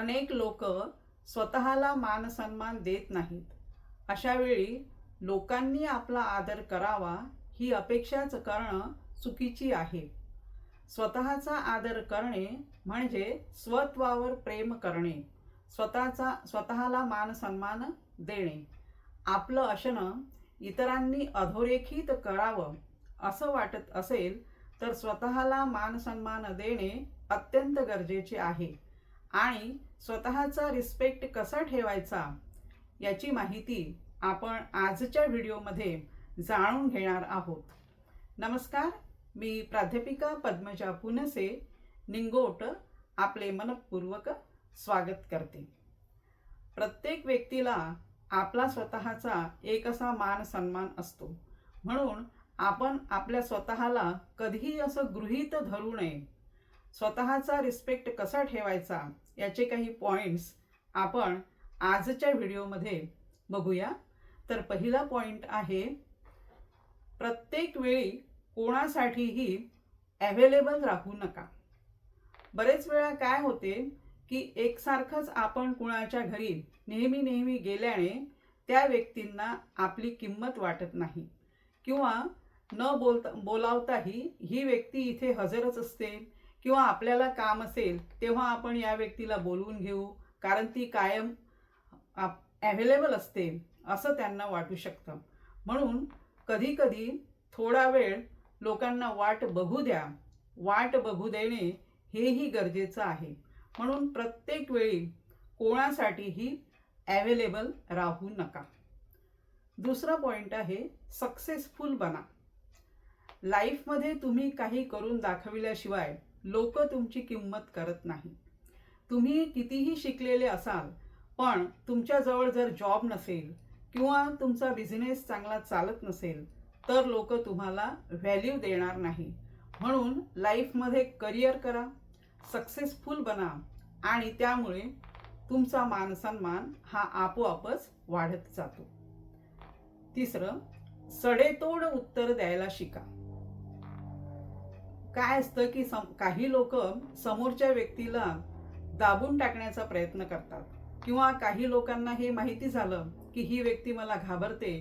अनेक लोक स्वतःला मानसन्मान देत नाहीत. अशावेळी लोकांनी आपला आदर करावा ही अपेक्षाच करणं चुकीची आहे. स्वतःचा आदर करणे म्हणजे स्वत्वावर प्रेम करणे स्वतःचा स्वतःला मानसन्मान देणे. आपलं असणं इतरांनी अधोरेखित करावं असं वाटत असेल तर स्वतःला मानसन्मान देणे अत्यंत गरजेचे आहे. आणि स्वतःचा रिस्पेक्ट कसा ठेवायचा याची माहिती आपण आजच्या व्हिडिओमध्ये जाणून घेणार आहोत. नमस्कार मी प्राध्यापिका पद्मजा पुनसे निंगोट आपले मनपूर्वक स्वागत करते. प्रत्येक व्यक्तीला आपला स्वतःचा एक असा मान सन्मान असतो. म्हणून आपण आपल्या स्वतःला कधीही असं गृहीत धरू नये. स्वतःचा रिस्पेक्ट कसा ठेवायचा याचे काही पॉईंट्स आपण आजच्या व्हिडिओमध्ये बघूया. तर पहिला पॉईंट आहे प्रत्येक वेळी कोणासाठीही अवेलेबल राहू नका. बरेच वेळा काय होते की एकसारखंच आपण कुणाच्या घरी नेहमी नेहमी गेल्याने त्या व्यक्तींना आपली किंमत वाटत नाही. किंवा न बोलता बोलावताही ही व्यक्ती इथे हजरच असते. किंवा आपल्याला काम असेल तेव्हा आपण या व्यक्तीला बोलवून घेऊ. कारण ती कायम ॲव्हेलेबल असते असं त्यांना वाटू शकतं. म्हणून कधीकधी थोडा वेळ लोकांना वाट बघू द्या. वाट बघू देणे हेही गरजेचं आहे. म्हणून प्रत्येक वेळी कोणासाठीही ॲवेलेबल राहू नका. दुसरा पॉईंट आहे सक्सेसफुल बना. लाईफमध्ये तुम्ही काही करून दाखविल्याशिवाय लोक तुमची किंमत करत नाही. तुम्ही कितीही शिकलेले असाल पण तुमच्याजवळ जर जॉब नसेल किंवा तुमचा बिझनेस चांगला चालत नसेल तर लोक तुम्हाला व्हॅल्यू देणार नाही. म्हणून लाईफमध्ये करिअर करा सक्सेसफुल बना आणि त्यामुळे तुमचा मानसन्मान हा आपोआपच वाढत जातो. तिसरं सडेतोड उत्तर द्यायला शिका. काय असतं की सम काही लोक समोरच्या व्यक्तीला दाबून टाकण्याचा प्रयत्न करतात. किंवा काही लोकांना हे माहिती झालं की ही व्यक्ती मला घाबरते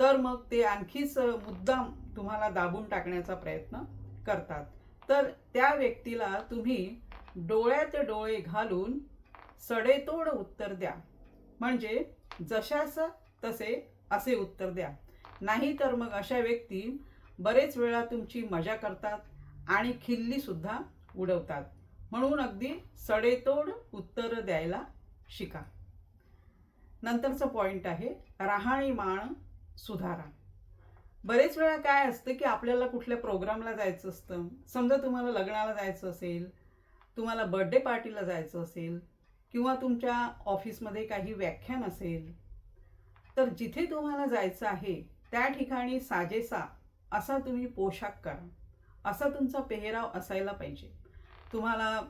तर मग ते आणखीच मुद्दाम तुम्हाला दाबून टाकण्याचा प्रयत्न करतात. तर त्या व्यक्तीला तुम्ही डोळ्यात डोळे घालून सडेतोड उत्तर द्या. म्हणजे जशास तसे असे उत्तर द्या. नाही तर मग अशा व्यक्ती बरेच वेळा तुमची मजा करतात आणि खिल्ली सुद्धा उडवतात. म्हणून अगदी सडेतोड उत्तर द्यायला शिका. नंतरचं पॉईंट आहे राहणीमान सुधारा. बरेच वेळा काय असतं की आपल्याला कुठल्या प्रोग्रामला जायचं असतं. समजा तुम्हाला लग्नाला जायचं असेल तुम्हाला बर्थडे पार्टीला जायचं असेल किंवा तुमच्या ऑफिसमध्ये काही व्याख्यान असेल तर जिथे तुम्हाला जायचं आहे त्या ठिकाणी साजेसा असा तुम्ही पोशाख करा. असा तुमचा पेहराव असायला पाहिजे. तुम्हाला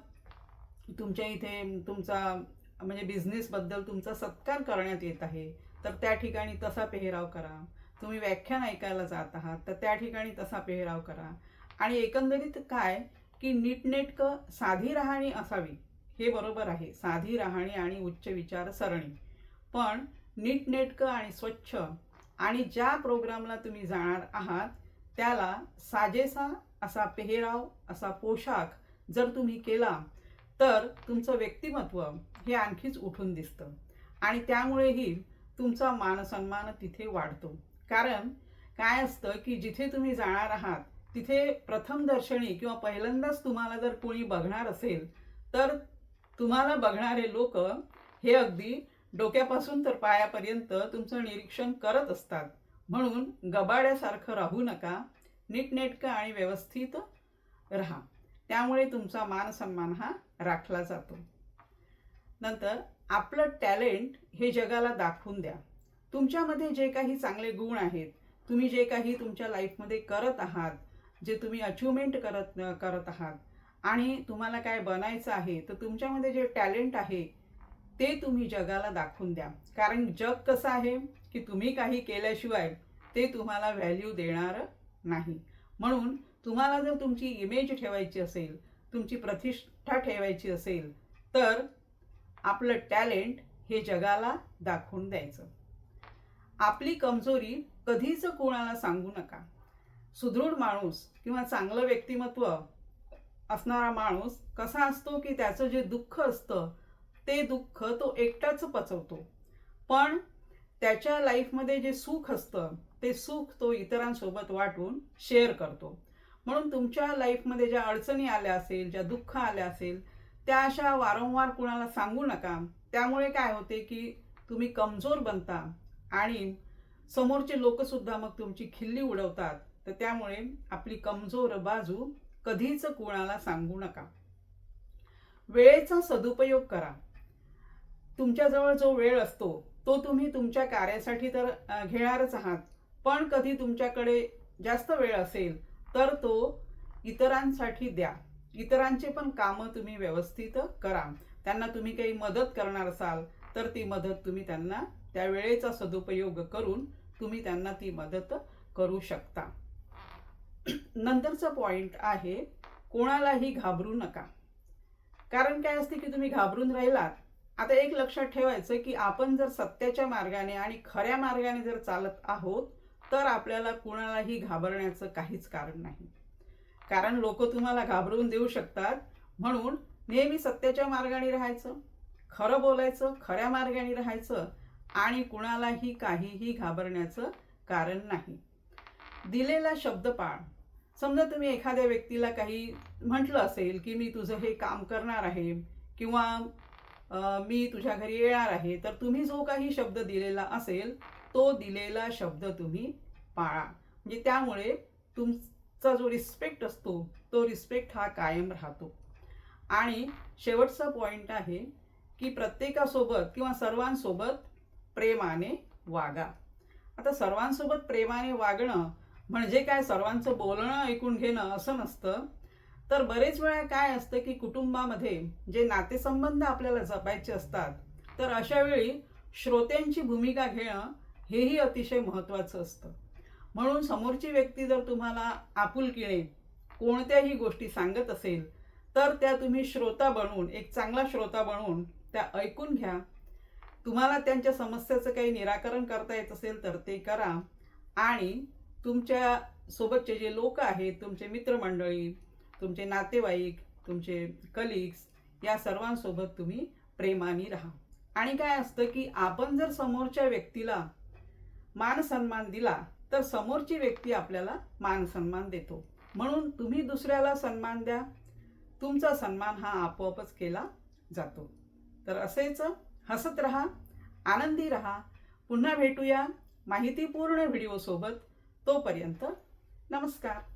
तुमच्या इथे तुमचा म्हणजे बिझनेसबद्दल तुमचा सत्कार करण्यात येत आहे तर त्या ठिकाणी तसा पेहराव करा. तुम्ही व्याख्यान ऐकायला जात आहात तर त्या ठिकाणी तसा पेहराव करा. आणि एकंदरीत काय? की नीटनेटकं साधी राहणी असावी हे बरोबर आहे. साधी राहणी आणि उच्च विचार सरणी. पण नीटनेटकं आणि स्वच्छ आणि ज्या प्रोग्रामला तुम्ही जाणार आहात त्याला साजेसा असा पेहराव असा पोशाख जर तुम्ही केला तर तुमचं व्यक्तिमत्व हे आणखीच उठून दिसतं. आणि त्यामुळेही तुमचा मानसन्मान तिथे वाढतो. कारण काय असतं की जिथे तुम्ही जाणार आहात तिथे प्रथम दर्शनी किंवा पहिल्यांदाच तुम्हाला जर कोणी बघणार असेल तर तुम्हाला बघणारे लोक हे अगदी डोक्यापासून तर पायापर्यंत तुमचं निरीक्षण करत असतात. म्हणून गबाड्यासारखं राहू नका. नीटनेटकं आणि व्यवस्थित राहा. त्यामुळे तुमचा मानसन्मान हा राखला जातो. नंतर आपलं टॅलेंट हे जगाला दाखवून द्या. तुमच्यामध्ये जे काही चांगले गुण आहेत तुम्ही जे काही तुमच्या लाईफमध्ये करत आहात जे तुम्ही अचिव्हमेंट करत करत आहात आणि तुम्हाला काय बनायचं आहे तर तुमच्यामध्ये जे टॅलेंट आहे ते तुम्ही जगाला दाखवून द्या. कारण जग कसं आहे की तुम्ही काही केल्याशिवाय ते तुम्हाला व्हॅल्यू देणार नाही. म्हणून तुम्हाला जर तुमची इमेज ठेवायची असेल तुमची प्रतिष्ठा ठेवायची असेल तर आपलं टॅलेंट हे जगाला दाखवून द्यायचं. आपली कमजोरी कधीच कोणाला सांगू नका. सुदृढ माणूस किंवा चांगलं व्यक्तिमत्व असणारा माणूस कसा असतो की त्याचं जे दुःख असतं ते दुःख तो एकटाच पचवतो. पण त्याच्या लाईफमध्ये जे सुख असतं ते सुख तो इतरांसोबत वाटून शेअर करतो. म्हणून तुमच्या लाईफमध्ये ज्या अडचणी आल्या असेल ज्या दुःख आल्या असेल त्या अशा वारंवार कुणाला सांगू नका. त्यामुळे काय होते की तुम्ही कमजोर बनता आणि समोरचे लोकसुद्धा मग तुमची खिल्ली उडवतात. तर त्यामुळे आपली कमजोर बाजू कधीच कुणाला सांगू नका. वेळेचा सदुपयोग करा. तुमच्याजवळ जो वेळ असतो तो तुम्ही तुमच्या कार्यासाठी तर घेणारच आहात. पण कधी तुमच्याकडे जास्त वेळ असेल तर तो इतरांसाठी द्या. इतरांचे पण कामं तुम्ही व्यवस्थित करा. त्यांना तुम्ही काही मदत करणार असाल तर ती मदत तुम्ही त्यांना त्या वेळेचा सदुपयोग करून तुम्ही त्यांना ती मदत करू शकता. नंतरचा पॉइंट आहे कोणालाही घाबरू नका. कारण काय असते की तुम्ही घाबरून राहिलात आता एक लक्षात ठेवायचं की आपण जर सत्याच्या मार्गाने आणि खऱ्या मार्गाने जर चालत आहोत तर आपल्याला कुणालाही घाबरण्याचं काहीच कारण नाही. कारण लोक तुम्हाला घाबरवून देऊ शकतात. म्हणून नेहमी सत्याच्या मार्गाने राहायचं खरं बोलायचं खऱ्या मार्गाने राहायचं आणि कुणालाही काहीही घाबरण्याचं कारण नाही. दिलेला शब्द पाळ समजा तुम्ही एखाद्या व्यक्तीला काही म्हटलं असेल की मी तुझं हे काम करणार आहे किंवा मी तुझ्या घरी येणार आहे तर तुम्ही जो काही शब्द दिलेला असेल तो दिलेला शब्द तुम्ही पाळा. म्हणजे त्यामुळे तुमचा जो रिस्पेक्ट असतो तो रिस्पेक्ट हा कायम राहतो. आणि शेवटचा पॉईंट आहे की प्रत्येकासोबत किंवा सर्वांसोबत प्रेमाने वागा. आता सर्वांसोबत प्रेमाने वागणं म्हणजे काय? सर्वांचं बोलणं ऐकून घेणं असं नसतं. तर बरेच वेळा काय असतं की कुटुंबामध्ये जे नातेसंबंध आपल्याला जपायचे असतात तर अशा वेळी श्रोत्यांची भूमिका घेणं हेही अतिशय महत्त्वाचं असतं. म्हणून समोरची व्यक्ती जर तुम्हाला आपुलकीने कोणत्याही गोष्टी सांगत असेल तर त्या तुम्ही श्रोता बनवून एक चांगला श्रोता बनवून त्या ऐकून घ्या. तुम्हाला त्यांच्या समस्याचं काही निराकरण करता येत असेल तर ते करा. आणि तुमच्या सोबतचे जे लोक आहेत तुमचे मित्रमंडळी तुमचे नातेवाईक तुमचे कलिग्स या सर्वांसोबत तुम्ही प्रेमाने राहा. आणि काय असतं की आपण जर समोरच्या व्यक्तीला मान सन्मान दिला तर समोरची व्यक्ती आपल्याला मान सन्मान देतो. म्हणून तुम्ही दुसऱ्याला सन्मान द्या. तुमचा सन्मान हा आपोआपच केला जातो. तर असेच हसत रहा आनंदी रहा. पुन्हा भेटूया माहितीपूर्ण व्हिडिओसोबत. तोपर्यंत नमस्कार.